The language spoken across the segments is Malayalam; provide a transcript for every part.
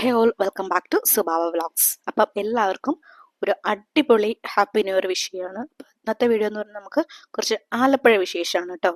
Hey all welcome back to Subava vlogs അപ്പം എല്ലാവർക്കും ഒരു അടിപൊളി ഹാപ്പി ന്യൂ ഇയർ വിഷയമാണ്. ഇന്നത്തെ വീഡിയോ എന്ന് പറഞ്ഞാൽ നമുക്ക് കുറച്ച് ആലപ്പുഴ വിശേഷമാണ് കേട്ടോ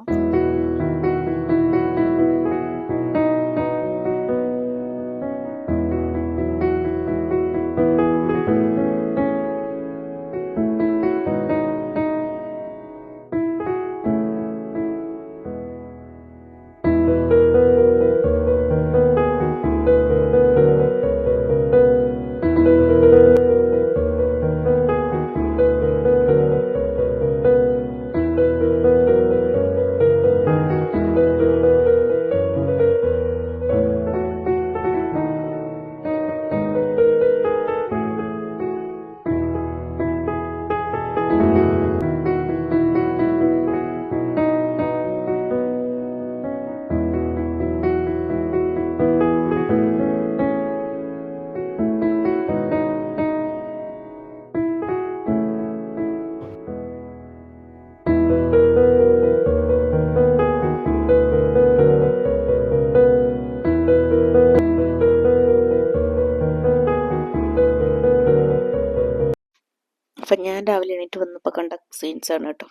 അപ്പം ഞാൻ രാവിലെ എണീറ്റ് വന്നപ്പോൾ കണ്ട സീൻസാണ് കേട്ടോ.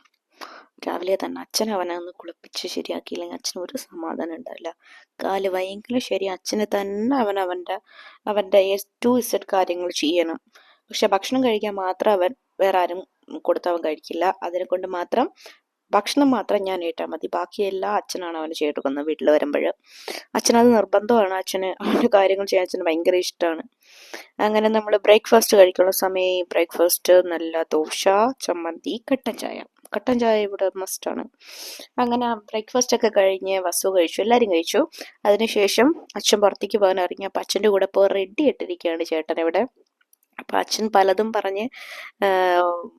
രാവിലെ തന്നെ അച്ഛൻ അവനെ ഒന്ന് കുളിപ്പിച്ച് ശരിയാക്കിയില്ലെങ്കിൽ അച്ഛന് ഒരു സമാധാനം ഉണ്ടാവില്ല. കാൽ ഭയങ്കര ശരി അച്ഛന് തന്നെ അവൻ അവന്റെ അവന്റെ എസ് ടു ഇസഡ് കാര്യങ്ങൾ ചെയ്യണം. പക്ഷെ ഭക്ഷണം കഴിക്കാൻ മാത്രം അവൻ വേറെ ആരും കൊടുത്തവൻ കഴിക്കില്ല. അതിനെ കൊണ്ട് മാത്രം ഭക്ഷണം മാത്രം ഞാൻ ഏറ്റാൽ മതി. ബാക്കിയെല്ലാം അച്ഛനാണ് അവന് ചെയ്തെടുക്കുന്നത് വീട്ടിൽ വരുമ്പോൾ അച്ഛനത് നിർബന്ധമാണ്. അച്ഛന് അവന്റെ കാര്യങ്ങൾ ചെയ്യാൻ അച്ഛന് ഭയങ്കര ഇഷ്ടമാണ് അങ്ങനെ നമ്മൾ ബ്രേക്ക്ഫാസ്റ്റ് കഴിക്കുന്ന സമയം ബ്രേക്ക്ഫാസ്റ്റ് നല്ല ദോശ ചമ്മന്തി കട്ടൻ ചായ. കട്ടൻ ചായ ഇവിടെ മസ്റ്റാണ് അങ്ങനെ ബ്രേക്ക്ഫാസ്റ്റ് ഒക്കെ കഴിഞ്ഞ് വസു കഴിച്ചു. എല്ലാവരും കഴിച്ചു. അതിനുശേഷം അച്ഛൻ പുറത്തേക്ക് പോകാൻ ഇറങ്ങി. അപ്പം അച്ഛന്റെ കൂടെ ഇപ്പോൾ റെഡി ഇട്ടിരിക്കുകയാണ് ചേട്ടൻ ഇവിടെ. അപ്പം അച്ഛൻ പലതും പറഞ്ഞ്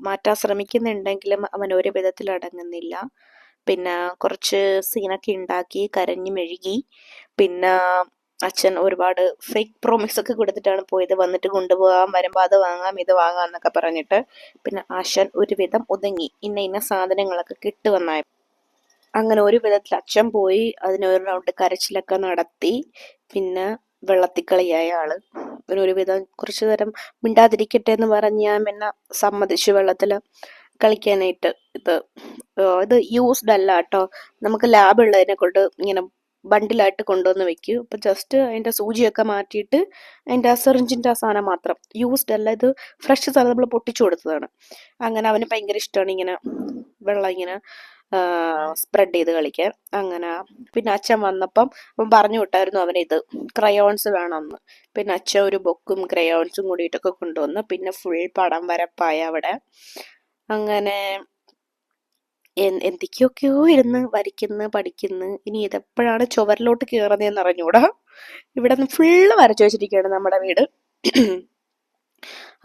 മാറ്റാൻ ശ്രമിക്കുന്നുണ്ടെങ്കിലും അവൻ ഒരു വിധത്തിൽ അടങ്ങുന്നില്ല. പിന്നെ കുറച്ച് സീനൊക്കെ ഉണ്ടാക്കി കരഞ്ഞു മെഴുകി. പിന്നെ അച്ഛൻ ഒരുപാട് ഫേക്ക് പ്രോമിസ് ഒക്കെ കൊടുത്തിട്ടാണ് പോയത്. വന്നിട്ട് കൊണ്ടുപോകാം വരുമ്പോൾ അത് വാങ്ങാം ഇത് വാങ്ങാം എന്നൊക്കെ പറഞ്ഞിട്ട്. പിന്നെ അച്ഛൻ ഒരുവിധം ഒതുങ്ങി. ഇന്ന ഇന്ന സാധനങ്ങളൊക്കെ കിട്ടുമെന്നായ അങ്ങനെ ഒരു വിധത്തിൽ അച്ഛൻ പോയി. അതിനൊരു റൗണ്ട് കരച്ചിലൊക്കെ നടത്തി. പിന്നെ വെള്ളത്തിക്കളിയായ ആൾ. ഒരുവിധം കുറച്ചു നേരം മിണ്ടാതിരിക്കട്ടെ എന്ന് പറഞ്ഞ് ഞാൻ പിന്നെ സമ്മതിച്ചു വെള്ളത്തിൽ കളിക്കാനായിട്ട്. ഇത് ഇത് യൂസ്ഡ് അല്ല കേട്ടോ. നമുക്ക് ലാബ് ഉള്ളതിനെ കൊണ്ട് ഇങ്ങനെ ബണ്ടിലായിട്ട് കൊണ്ടുവന്ന് വെക്കും. അപ്പം ജസ്റ്റ് അതിന്റെ സൂചിയൊക്കെ മാറ്റിയിട്ട് അതിന്റെ ആ സെറിഞ്ചിന്റെ ആ സാധനം മാത്രം. യൂസ്ഡ് അല്ല ഇത് ഫ്രഷ് സാധനം നമ്മൾ പൊട്ടിച്ചു കൊടുത്തതാണ്. അങ്ങനെ അവന് ഭയങ്കര ഇഷ്ടമാണ് ഇങ്ങനെ വെള്ളം ഇങ്ങനെ സ്പ്രെഡ് ചെയ്ത് കളിക്കാൻ. അങ്ങനെ പിന്നെ അച്ഛൻ വന്നപ്പം അവൻ പറഞ്ഞു വിട്ടായിരുന്നു അവന് ഇത്. ക്രയോൺസ് വേണമെന്ന് പിന്നെ അച്ഛൻ ഒരു ബുക്കും ക്രയോൺസും കൂടിയിട്ടൊക്കെ കൊണ്ടുവന്ന് പിന്നെ ഫുൾ പടം വരപ്പായ അവിടെ. അങ്ങനെ എന്തൊക്കെയൊക്കെയോ ഇരുന്ന് വരയ്ക്കുന്നു പഠിക്കുന്നു. ഇനി ഇതെപ്പോഴാണ് ചുവരിലോട്ട് കയറുന്നതെന്ന് അറിഞ്ഞൂടാ. ഇവിടെ നിന്ന് ഫുള്ള് വരച്ചു വെച്ചിരിക്കുകയാണ് നമ്മുടെ വീട്.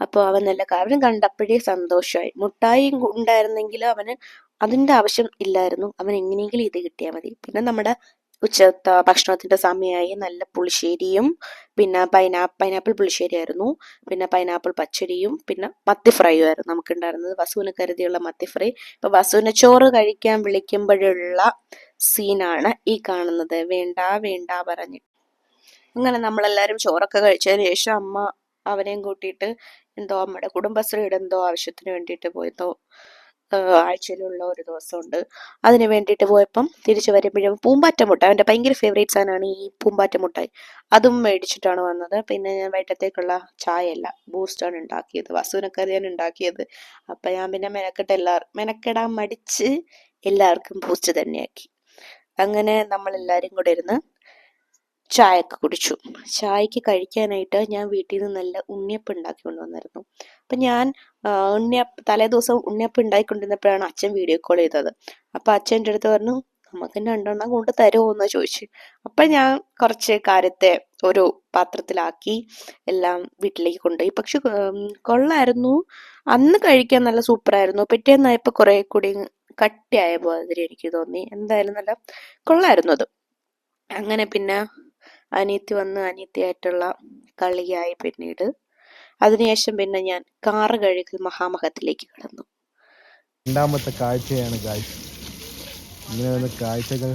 അപ്പോൾ അവൻ നല്ല കാര്യം കണ്ടപ്പോഴേ സന്തോഷമായി മുട്ടായി ഉണ്ടായിരുന്നെങ്കിൽ അവന് അതിന്റെ ആവശ്യം ഇല്ലായിരുന്നു. അവൻ എങ്ങനെയെങ്കിലും ഇത് കിട്ടിയാൽ മതി. പിന്നെ നമ്മുടെ ഉച്ചത്തെ ഭക്ഷണത്തിന്റെ സമയമായി നല്ല പുളിശ്ശേരിയും പിന്നെ പൈനാ പൈനാപ്പിൾ പുളിശ്ശേരി ആയിരുന്നു. പിന്നെ പൈനാപ്പിൾ പച്ചടിയും പിന്നെ മത്തി ഫ്രൈയും ആയിരുന്നു നമുക്ക് ഉണ്ടായിരുന്നത്. വസുവിന് കരുതിയുള്ള മത്തി ഫ്രൈ ഇപ്പൊ വസുവിനെ ചോറ് കഴിക്കാൻ വിളിക്കുമ്പോഴുള്ള സീനാണ് ഈ കാണുന്നത്. വേണ്ട വേണ്ട പറഞ്ഞ്. അങ്ങനെ നമ്മളെല്ലാവരും ചോറൊക്കെ കഴിച്ചതിന് ശേഷം അമ്മ അവനെയും കൂട്ടിയിട്ട് എന്തോ നമ്മുടെ കുടുംബശ്രീയുടെ എന്തോ ആവശ്യത്തിന് വേണ്ടിയിട്ട് പോയതോ ആഴ്ചയിലുള്ള ഒരു ദിവസമുണ്ട്. അതിന് വേണ്ടിയിട്ട് പോയപ്പം തിരിച്ചു വരുമ്പോഴും പൂമ്പാറ്റ മുട്ട അവന്റെ ഭയങ്കര ഫേവറേറ്റ് സാധനമാണ് ഈ പൂമ്പാറ്റ മുട്ടായി അതും മേടിച്ചിട്ടാണ് വന്നത്. പിന്നെ ഞാൻ വൈകിട്ടത്തേക്കുള്ള ചായയല്ല ബൂസ്റ്റാണ് ഉണ്ടാക്കിയത്. വസുവിനക്കറിയാണ് ഉണ്ടാക്കിയത്. അപ്പം ഞാൻ പിന്നെ മെനക്കെട്ട് എല്ലാ മെനക്കെടാൻ മടിച്ച് എല്ലാവർക്കും ബൂസ്റ്റ് തന്നെയാക്കി. അങ്ങനെ നമ്മൾ എല്ലാരും കൂടെ ഇരുന്ന് ചായയൊക്കെ കുടിച്ചു. ചായക്ക് കഴിക്കാനായിട്ട് ഞാൻ വീട്ടിൽ നിന്ന് നല്ല ഉണ്ണിയപ്പം ഉണ്ടാക്കി കൊണ്ടുവന്നായിരുന്നു. അപ്പം ഞാൻ ഉണ്ണിയപ്പം തലേ ദിവസം ഉണ്ണിയപ്പം ഉണ്ടാക്കിക്കൊണ്ടിരുന്നപ്പോഴാണ് അച്ഛൻ വീഡിയോ കോൾ ചെയ്തത്. അപ്പം അച്ഛന്റെ അടുത്ത് പറഞ്ഞു നമുക്ക് രണ്ടെണ്ണം കൊണ്ട് തരുമോ എന്ന് ചോദിച്ചു. അപ്പം ഞാൻ കുറച്ച് കാര്യത്തെ ഒരു പാത്രത്തിലാക്കി എല്ലാം വീട്ടിലേക്ക് കൊണ്ടുപോയി. പക്ഷെ കൊള്ളായിരുന്നു. അന്ന് കഴിക്കാൻ നല്ല സൂപ്പറായിരുന്നു പിറ്റേന്നായപ്പോൾ കുറെ കൂടി കട്ടിയായ പോലെ എനിക്ക് തോന്നി. എന്തായാലും നല്ല കൊള്ളായിരുന്നു അത്. അങ്ങനെ പിന്നെ അനിയത്തി വന്ന് അനിയത്തിയായിട്ടുള്ള കളിയായി പിന്നീട്. അതിനുശേഷം പിന്നെ ഞാൻ കാറ് കഴുകി മഹാമഹത്തിലേക്ക് കടന്നു. രണ്ടാമത്തെ കാഴ്ചയാണ് കാഴ്ച ഇങ്ങനെ കാഴ്ചകൾ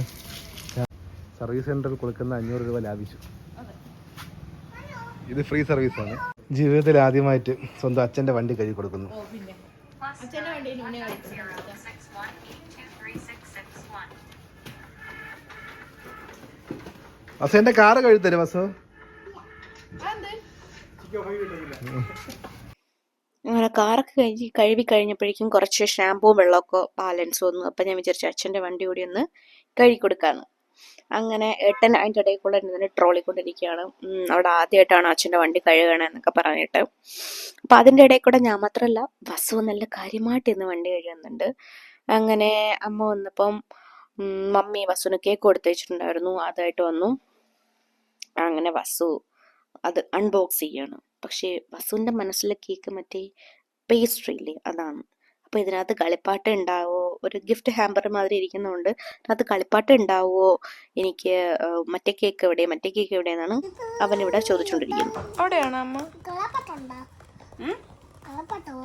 സർവീസ് സെന്ററിൽ കൊടുക്കുന്ന അഞ്ഞൂറ് രൂപ ലാഭിച്ചു. ഇത് ഫ്രീ സർവീസാണ് ജീവിതത്തിൽ ആദ്യമായിട്ട് സ്വന്തം അച്ഛന്റെ വണ്ടി കഴുകി കൊടുക്കുന്നു. വസു എന്റെ കാറ് കഴുത്തരും തരും വസു. അങ്ങനെ കാറൊക്കെ കഴുകി കഴുകി കഴിഞ്ഞപ്പോഴേക്കും കുറച്ച് ഷാമ്പുവും വെള്ളമൊക്കെ ബാലൻസ് വന്നു. അപ്പം ഞാൻ വിചാരിച്ചു അച്ഛന്റെ വണ്ടി കൂടി ഒന്ന് കഴുകി കൊടുക്കാന്ന്. അങ്ങനെ ഏട്ടൻ അതിന്റെ ഇടയിൽ കൂടെ ഇരുന്ന് ട്രോളി കൊണ്ടിരിക്കുകയാണ്. അവിടെ ആദ്യമായിട്ടാണ് അച്ഛന്റെ വണ്ടി കഴുകണമെന്നൊക്കെ പറഞ്ഞിട്ട്. അപ്പം അതിന്റെ ഇടയിൽ കൂടെ ഞാൻ മാത്രമല്ല വസു നല്ല കാര്യമായിട്ട് ഇന്ന് വണ്ടി കഴുകുന്നുണ്ട്. അങ്ങനെ അമ്മ വന്നപ്പം മമ്മി വസുവിന് കേക്ക് കൊടുത്തയച്ചിട്ടുണ്ടായിരുന്നു അതായിട്ട് വന്നു. അങ്ങനെ വസു അത് അൺബോക്സ് ചെയ്യാണ്. പക്ഷേ വസുവിന്റെ മനസ്സിലെ കേക്ക് മറ്റേ പേസ്ട്രി ഇല്ലേ അതാണ്. അപ്പോൾ ഇതിനകത്ത് കളിപ്പാട്ട് ഉണ്ടാവോ? ഒരു ഗിഫ്റ്റ് ഹാമ്പർ മാതിരി ഇരിക്കുന്നതുകൊണ്ട് അതിനകത്ത് കളിപ്പാട്ട് ഉണ്ടാവോ? എനിക്ക് മറ്റേ കേക്ക് എവിടെ? മറ്റേ കേക്ക് എവിടെയെന്നാണ് അവൻ ഇവിടെ ചോദിച്ചുകൊണ്ടിരിക്കുന്നത് അവിടെയാണോ അമ്മ കളപ്പട്ടുണ്ടോ കളപ്പട്ടോ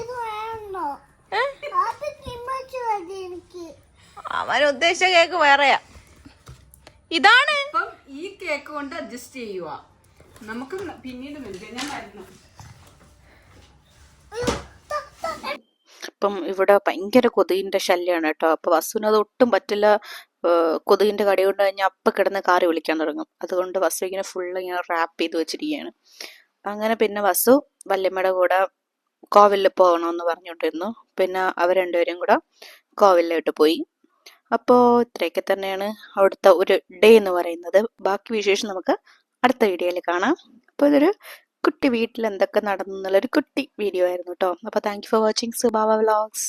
ഇത് വേണ്ടോ അത് തിമ്മച്ചു മതി എനിക്ക് അവൻ ഉദ്ദേശിച്ച കേക്ക് വേറെയാ. ഇതാണ്. അപ്പം ഈ കേക്ക് കൊണ്ട് അഡ്ജസ്റ്റ് ചെയ്യുക നമുക്ക് പിന്നീട് മേടിക്കാം. ഞാൻ മരുന്നു ഇപ്പം ഇവിടെ ഭയങ്കര കൊതുകിന്റെ ശല്യമാണ് കേട്ടോ. അപ്പൊ വസുവിന് അത് ഒട്ടും പറ്റില്ല. കൊതുകിന്റെ കൊതുകിന്റെ കടി കൊണ്ട് കഴിഞ്ഞാൽ അപ്പം കിടന്ന് കാറി വിളിക്കാൻ തുടങ്ങും. അതുകൊണ്ട് വസു ഇങ്ങനെ ഫുള്ള് ഇങ്ങനെ റാപ്പ് ചെയ്ത് വെച്ചിരിക്കുകയാണ്. അങ്ങനെ പിന്നെ വസു വല്യമ്മയുടെ കൂടെ കോവിലിൽ പോകണമെന്ന് പറഞ്ഞുകൊണ്ടിരുന്നു. പിന്നെ അവർ രണ്ടുപേരും കൂടെ കോവിലിലോട്ട് പോയി. അപ്പോൾ ഇത്രയൊക്കെ തന്നെയാണ് അവിടുത്തെ ഒരു ഡേ എന്ന് പറയുന്നത്. ബാക്കി വിശേഷം നമുക്ക് അടുത്ത വീഡിയോയിൽ കാണാം. അപ്പോൾ ഇതൊരു കുട്ടി വീട്ടിൽ എന്തൊക്കെ നടന്നു എന്നുള്ളൊരു കുട്ടി വീഡിയോ ആയിരുന്നു കേട്ടോ അപ്പോൾ thank you for watching Subava vlogs